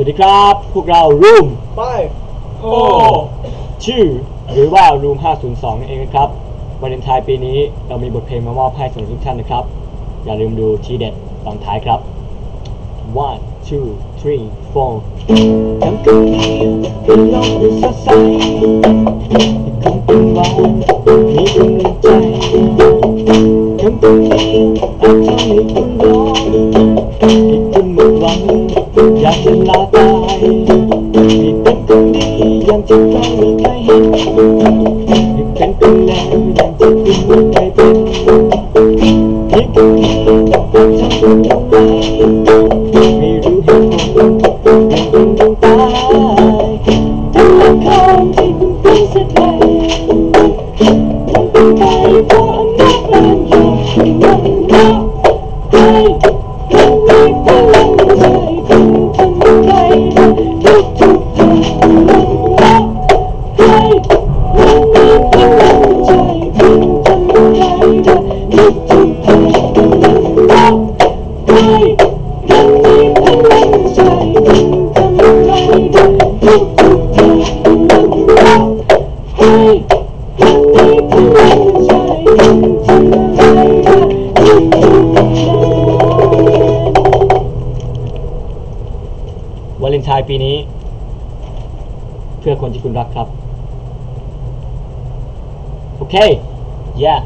สวัสดีครับ พวกเรา Room ไปโอ้ชื่อหรือว่า Room 502 นั่นเองนะครับวาเลนไทน์ปีนี้เรามีบทเพลงมามอบให้สำหรับทุกท่านนะครับ อย่าลืมดูทีเด็ดตอนท้ายครับ one two three four คำคืนนี้เป็นโลกดูสดใสคำเป็นวานมีกำลังใจคำคืนนี้อาจทำให้คุณร้องให้คุณหมดหวัง อยากจะลาตายนี่เป็นคนดีอย่างที่เราไม่เคยเห็นให้เป็นคนแล้วอย่างที่คุณไม่เคยเป็นนี่ก็แค่อาจทำคุณทำไมไม่รู้เหตุผลยังคงต้องตายทั้งละครที่คุณเป็นสักใดต้องเป็นไปเพร วาเลนไทน์ปีนี้ เพื่อคนที่คุณรักครับ โอเค yeah